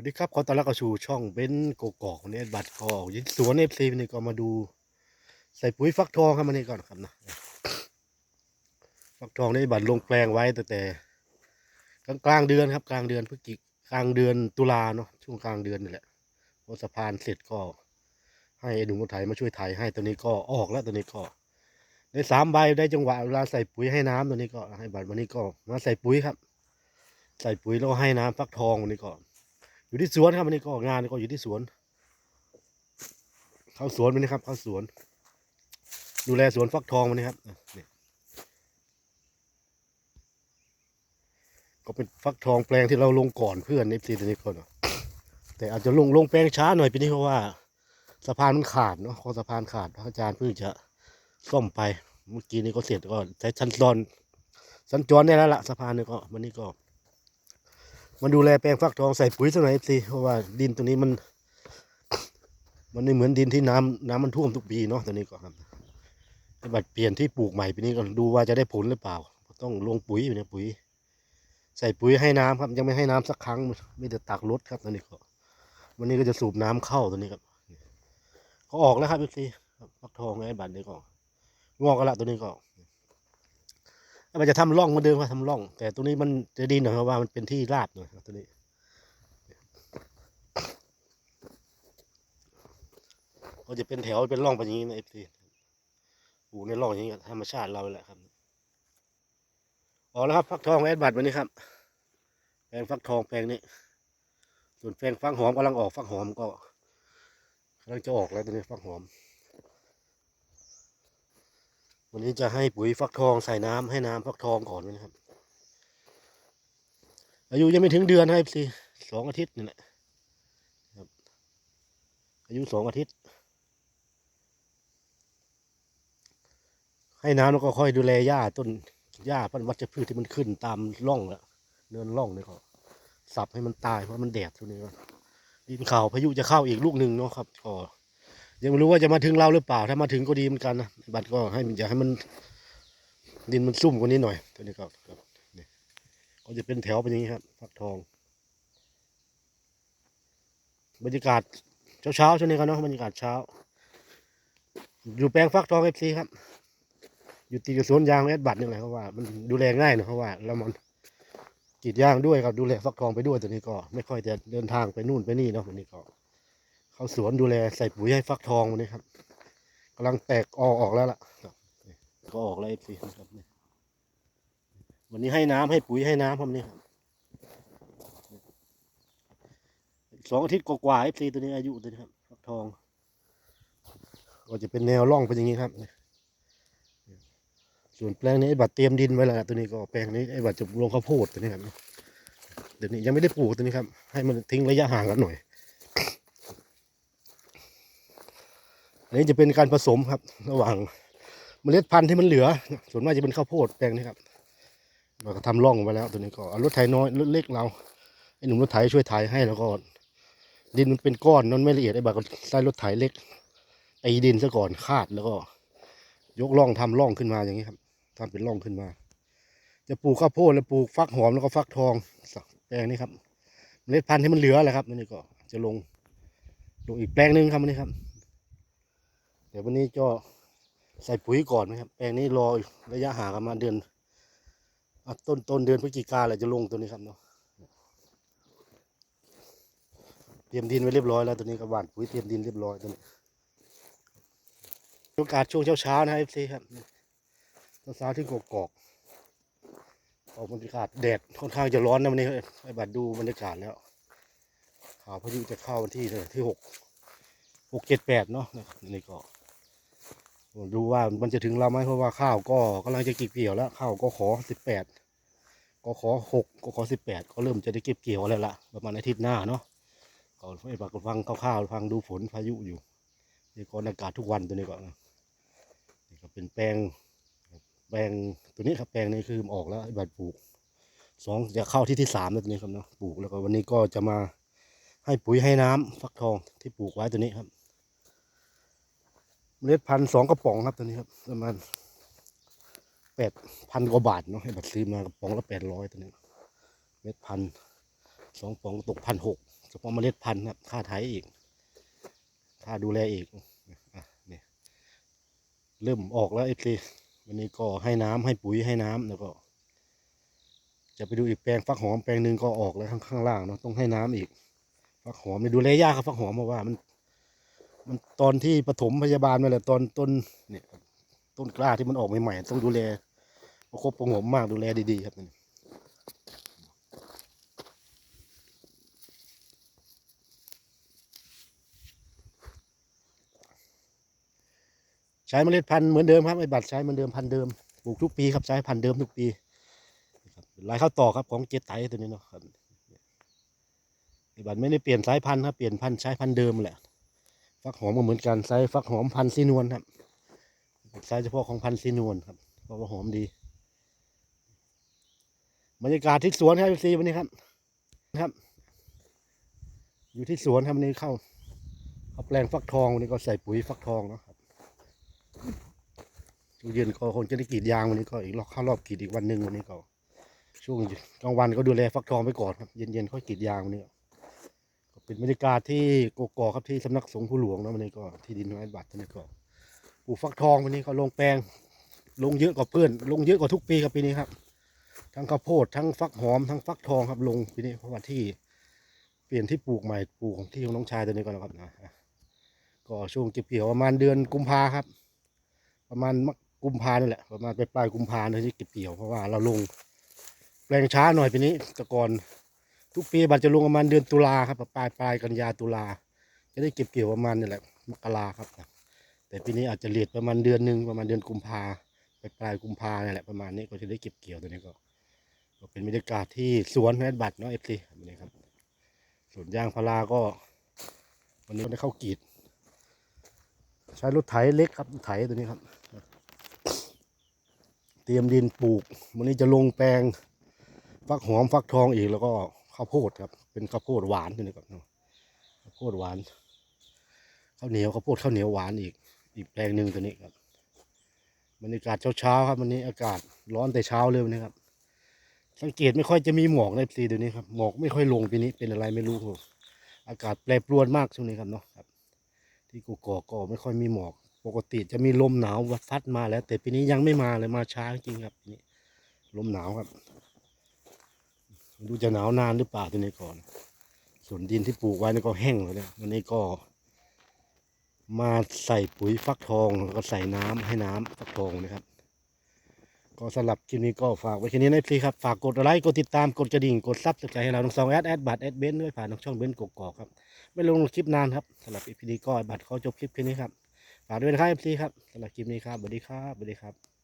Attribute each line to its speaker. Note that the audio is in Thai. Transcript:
Speaker 1: วัสดีครับขอต้อนรับเข้าสู่ช่องเบนโกกอกวันนี้บัตรก็ยินสวนเอฟซีวันนี้ก็มาดู ใส่ปุ๋ยฟักทองครับวันนี้ก่อนครับนะฟักทองนี่บัตรลงแปลงไว้ตั้งแต่กลางกลางเดือนครับ กลางเดือนพฤศจิกกลางเดือนตุลาเนาะช่วงกลางเดือนนี่แหละพอสะพานเสร็จก็ ให้หนุ่มรถไถมาช่วยไถให้ตัวนี้ก็ออกแล้วตัวนี้ก็ได้สามใบได้จังหวะเวลาใส่ปุ๋ยให้น้ำตัวนี้ก็ให้บัตรวันนี้ก็มาใส่ปุ๋ยครับ ใส่ปุ๋ยแล้วให้น้ำฟักทองวันนี้ก็อน อยู่ที่สวนครับวันนี้ก็งานก็อยู่ที่สวน เข้าสวนวันนี้ครับ เข้าสวน ดูแลสวนฟักทองวันนี้ครับอะนี่ก็เป็นฟักทองแปลงที่เราลงก่อนเพื่อนในซีตัวนี้ก่อนเนาะแต่อาจจะลงลงแปลงช้าหน่อยปีนี้เพราะว่าสะพานมันขาดเนาะคอสะพานขาดพระอาจารย์เพิ่งจะซ่อมไปเมื่อกี้นี้ก็เสร็จก็ใช้ชั้นตอนสัญจรได้แล้วล่ะสะพานนี้ก็วันนี้ก็ มันดูแลแปลงฟักทองใส่ปุ๋ยสักหน่อยเอฟซีเพราะว่าดินตรงนี้มัน มันไม่เหมือนดินที่น้ำน้ำมันท่วมทุกปีเนาะตอนนี้ก็ครับบัดเปลี่ยนที่ปลูกใหม่ปีนี้ก็ดูว่าจะได้ผลหรือเปล่า ต้องลงปุ๋ยอยู่เนี่ยปุ๋ย ใส่ปุ๋ยให้น้ำครับยังไม่ให้น้ำสักครั้งไมแต่ได้ตักรถครับตอนนี้ก็วันนี้ก็จะสูบน้ำเข้าตอนนี้ครับก็ออกแล้วครับเอฟซีฟักทองไอ้บัตรนี้ก็งอกกันละตัวนี้ก็ มันจะทำร่องมาเดิมว่าทำร่อง แต่ตรงนี้มันจะดีหน่อยเพราะว่ามันเป็นที่ราบหน่อยครับตัวนี้ก็จะเป็นแถวเป็นร่องแบบนี้นะเอฟซีปลูกในร่องอย่างนี้ธรรมชาติเราแหละครับออกแล้วครับฟักทองแอดบัตวันนี้ครับแปลงฟักทองแปลงนี้ส่วนแปลงฟักหอมกำลังออกฟักหอมก็กำลังจะออกแล้วตัวนี้ฟักหอม วันนี้จะให้ปุ๋ยฟักทองใส่น้ำให้น้ำฟักทองก่อนนะครับ อายุยังไม่ถึงเดือนนะครับสิสองอาทิตย์นี่แหละครับอายุสองอาทิตย์ ให้น้ำแล้วก็ค่อยดูแลหญ้าต้นหญ้าพันวัชพืชที่มันขึ้นตามร่องแล้วเนินร่องนี่ก็สับให้มันตายเพราะมันแดดช่วงนี้ดินข่าวพายุจะเข้าอีกลูกหนึ่งเนาะครับก็ ยังไม่รู้ว่าจะมาถึงเราหรือเปล่า ถ้ามาถึงก็ดีเหมือนกันนะบัตรก็ให้มันอย่าให้มันดินมันซุ่มกว่านี้หน่อยตัวนี้ก็ครับนี่ก็จะเป็นแถวเป็นอย่างนี้ครับฟักทอง บรรยากาศเช้าๆช่วงนี้กันเนาะบรรยากาศเช้า อยู่แปลงฟักทองเอฟซีครับ อยู่ติดกับสวนยางแอดบัตนี่แหละเพราว่ามันดูแลง่ายเนะเพราว่าเรามันกีดยางด้วยครับดูแลฟักทองไปด้วยตัวนี้ก็ ไม่ค่อยจะเดินทางไปนู่นไปนี่เนาะวันนี้ก็ เข้าสวนดูแลใส่ปุ๋ยให้ฟักทองวันนี้ครับกำลังแตกออกออกแล้วล่ะก็ออกแล้วเอฟซีครับนี่วันนี้ให้น้ำให้ปุ๋ยให้น้ำครับนี่ครับสองอาทิตย์กว่าๆเอฟซีตัวนี้อายุตัวนี้ครับฟักทอง ก็จะเป็นแนวร่องเป็นอย่างนี้ครับ ส่วนแปลงนี้ไอ้บัตรเตรียมดินไว้แล้วตัวนี้ก็แปลงนี้ไอ้บัตรจะลงข้าวโพดตัวนี้ครับเดี๋ยวนี้ยังไม่ได้ปลูกตัวนี้ครับ ให้มันทิ้งระยะห่างกันหน่อย อันนี้จะเป็นการผสมครับ ระหว่างเมล็ดพันธุ์ที่มันเหลือ ส่วนมากจะเป็นข้าวโพดแปลงนี้ครับเราก็ทำร่องไว้แล้วตัวนี้ก็เอารถไถน้อยรถเล็กเราไอ้หนุ่มรถไถช่วยไถให้แล้วก็ดินมันเป็นก้อนนั้นไม่ละเอียดไอ้บัตรก็ใส่รถไถเล็กตีดินซะก่อนคาดแล้วก็ ยกร่องทำร่องขึ้นมาอย่างนี้ครับทำเป็นร่องขึ้นมา จะปลูกข้าวโพดแล้วปลูกฟักหอมแล้วก็ฟักทองแปลงนี้ครับเมล็ดพันธุ์ที่มันเหลือแหละครับนี่ก็จะลงลงอีกแปลงหนึ่งครับวันนี้ครับ เดี๋ยววันนี้ก็ใส่ปุ๋ยก่อนนะครับ แปลงนี้รอระยะห่างประมาณเดือนอต้นต้นเดือนพฤศจิกาแหละจะลงตัวนี้ครับเนาะเตรียมดินไว้เรียบร้อยแล้วตัวนี้ก็หว่านปุ๋ยเตรียมดินเรียบร้อยตัวนี้อากาศช่วงเช้าๆนะเอฟซีครับเช้าที่กกอกออกบรรยากาศแดดค่อนข้างจะร้อนนะวันนี้ไอ้บัดดูบรรยากาศแล้วข่าวพายุจะเข้าวันที่ที่หกหกเจ็ดแปดเนาะนี่ก็ ดูว่ามันจะถึงเราไหมเพราะว่าข้าวก็กำลังจะเก็บเกี่ยวแล้วข้าวก็ขอสิบแปดก็ขอหกก็ขอสิบแปดก็เริ่มจะได้เก็บเกี่ยวแล้วล่ะประมาณอาทิตย์หน้าเนาะก็ไอ้บัดก็ฟังข้าวๆฟังดูฝนพายุอยู่นี่ก็อากาศทุกวันตัวนี้ก่อนนะนี่ก็เป็นแปลงแปลงตัวนี้ครับแปลงนี้คือออกแล้วบัตรปลูกสองจะเข้าที่ที่สามแล้วตัวนี้ครับเนาะปลูกแล้วก็วันนี้ก็จะมาให้ปุ๋ยให้น้ำฟักทองที่ปลูกไว้ตัวนี้ครับ เมล็ดพันธุ์สองกระป๋องครับตัวนี้ครับประมาณแปดพันกว่าบาทเนาะให้บัตรซื้อมากระป๋องละแปดร้อยตัวนี้เมล็ดพันธุ์สองป๋องตกพันหกเฉพาะเมล็ดพันธุ์ครับค่าไถอีก ค่าดูแลอีกอะนี่เริ่มออกแล้วเอฟซีวันนี้ก็ให้น้ำให้ปุ๋ยให้น้ำแล้วก็ จะไปดูอีกแปลงฟักหอมแปลงหนึ่งก็ออกแล้วข้างข้างล่างเนาะต้องให้น้ำอีก ฟักหอมนี่ดูแลยากครับฟักหอมเพราะว่ามัน มันตอนที่ปฐมพยาบาลมาแหละตอนต้นเนี่ยต้นกล้าที่มันออกใหม่ๆต้องดูแลประคบประงมมากดูแลดีๆครับนี่ใช้เมล็ดพันธุ์เหมือนเดิมครับไอ้บัตรใช้เหมือนเดิมพันธุ์เดิมปลูกทุกปีครับใช้พันธุ์เดิมทุกปีลายข้าวต่อครับของเจไตตัวนี้เนาะครับไอ้บัตรไม่ได้เปลี่ยนสายพันธุ์ครับเปลี่ยนพันธุ์ใช้พันธุ์เดิมแหละ ฟักหอมก็เหมือนกันไซส์ฟักหอมพันซีนวลครับไซส์เฉพาะของพันซีนวลครับเพราะว่าหอมดีบรรยากาศที่สวนครับซีวันนี้ครับ ครับ อยู่ที่สวนครับวันนี้เข้าเขาแปลงฟักทองวันนี้ก็ใส่ปุ๋ยฟักทองเนาะครับช่วงเย็นก็คงจะได้กรีดยางวันนี้ก็อีกรอบข้ารอบกรีดอีกวันหนึ่งวันนี้ก็ช่วงกลางวันก็ดูแลฟักทองไปก่อนครับเย็นๆค่อยกรีดยางวันนี้ เป็นบรรยากาศที่กกอกครับที่สำนักสงฆ์ผู้หลวงนะวันนี้ก็ที่ดินไม้บัตรวันนี้ก็ปลูกฟักทองวันนี้ก็ลงแปลง ลงเยอะกว่าเพื่อน ลงเยอะกว่าทุกปีครับปีนี้ครับ ทั้งข้าวโพดทั้งฟักหอมทั้งฟักทองครับลงปีนี้เพราะว่าที่เปลี่ยนที่ปลูกใหม่ปลูกของที่ของน้องชายตัวนี้ก่อนนะครับนะก็ช่วงเก็บเกี่ยวประมาณเดือนกุมภาครับ ประมาณมกกุมภานี่แหละประมาณปลายๆกุมภาเนี่ยที่เก็บเกี่ยวเพราะว่าเราลงแปลงช้าหน่อยปีนี้แต่ก่อน ทุกปีบัตรจะลงประมาณเดือนตุลาครับปลายปลายกันยาตุลาจะได้เก็บเกี่ยวประมาณนี่แหละมกราครับ แต่ปีนี้อาจจะเลทประมาณเดือนหนึ่งประมาณเดือนกุมภาปลายปลายกุมภาเนี่ยแหละประมาณนี้ก็จะได้เก็บเกี่ยวตัวนี้ก็ ก็เป็นบรรยากาศที่สวนแมดบัตรเนาะเอฟซีนนี้ครับสวนยางพาราก็วันนี้ได้เข้ากรีด ใช้รถไถเล็กครับไถตัวนี้ครับ เตรียมดินปลูกวันนี้จะลงแปลงฟักหอมฟักทองอีกแล้วก็ ข้าวโพดครับ เป็นข้าวโพดหวานตัวนี้ก่อนเนาะข้าวโพดหวานข้าวเหนียวข้าวโพดข้าวเหนียวหวานอีก อีกแปลงหนึ่งตัวนี้ครับบรรยากาศเช้าๆครับวันนี้อากาศร้อนแต่เช้าเลยวันนี้ครับ สังเกตไม่ค่อยจะมีหมอกในปีเดี๋ยวนี้ครับหมอกไม่ค่อยลงปีนี้เป็นอะไรไม่รู้ครับอากาศแปรปรวนมากช่วงนี้ครับเนาะครับ ที่กูกอกก็ไม่ค่อยมีหมอก ปกติจะมีลมหนาวพัดมาแล้ว แต่ปีนี้ยังไม่มาเลยมาช้าจริงครับปีนี้ลมหนาวครับ ไม่รู้จะหนาวนานหรือเปล่าตัวนี้ก่อน ส่วนดินที่ปลูกไว้นี่ก็แห้งแล้วเนี่ยวันนี้ก็ มาใส่ปุ๋ยฟักทองแล้วก็ใส่น้ำให้น้ำฟักทองนะครับ ก็สำหรับคลิปนี้ก็ฝากไว้แค่นี้นะพี่ครับ ฝากกดไลค์กดติดตามกดกระดิ่งกดซับสไครต์ให้เราทั้งสองแอดแอดบัตรแอดเบนด้วยผ่านทางช่องเบนกกอกครับ ไม่ลงคลิปนานครับสำหรับอีพีนี้ก็บัตรเขาจบคลิปแค่นี้ครับฝากด้วยนะครับพี่ครับสำหรับคลิปนี้ครับสวัสดีครับสวัสดีครับ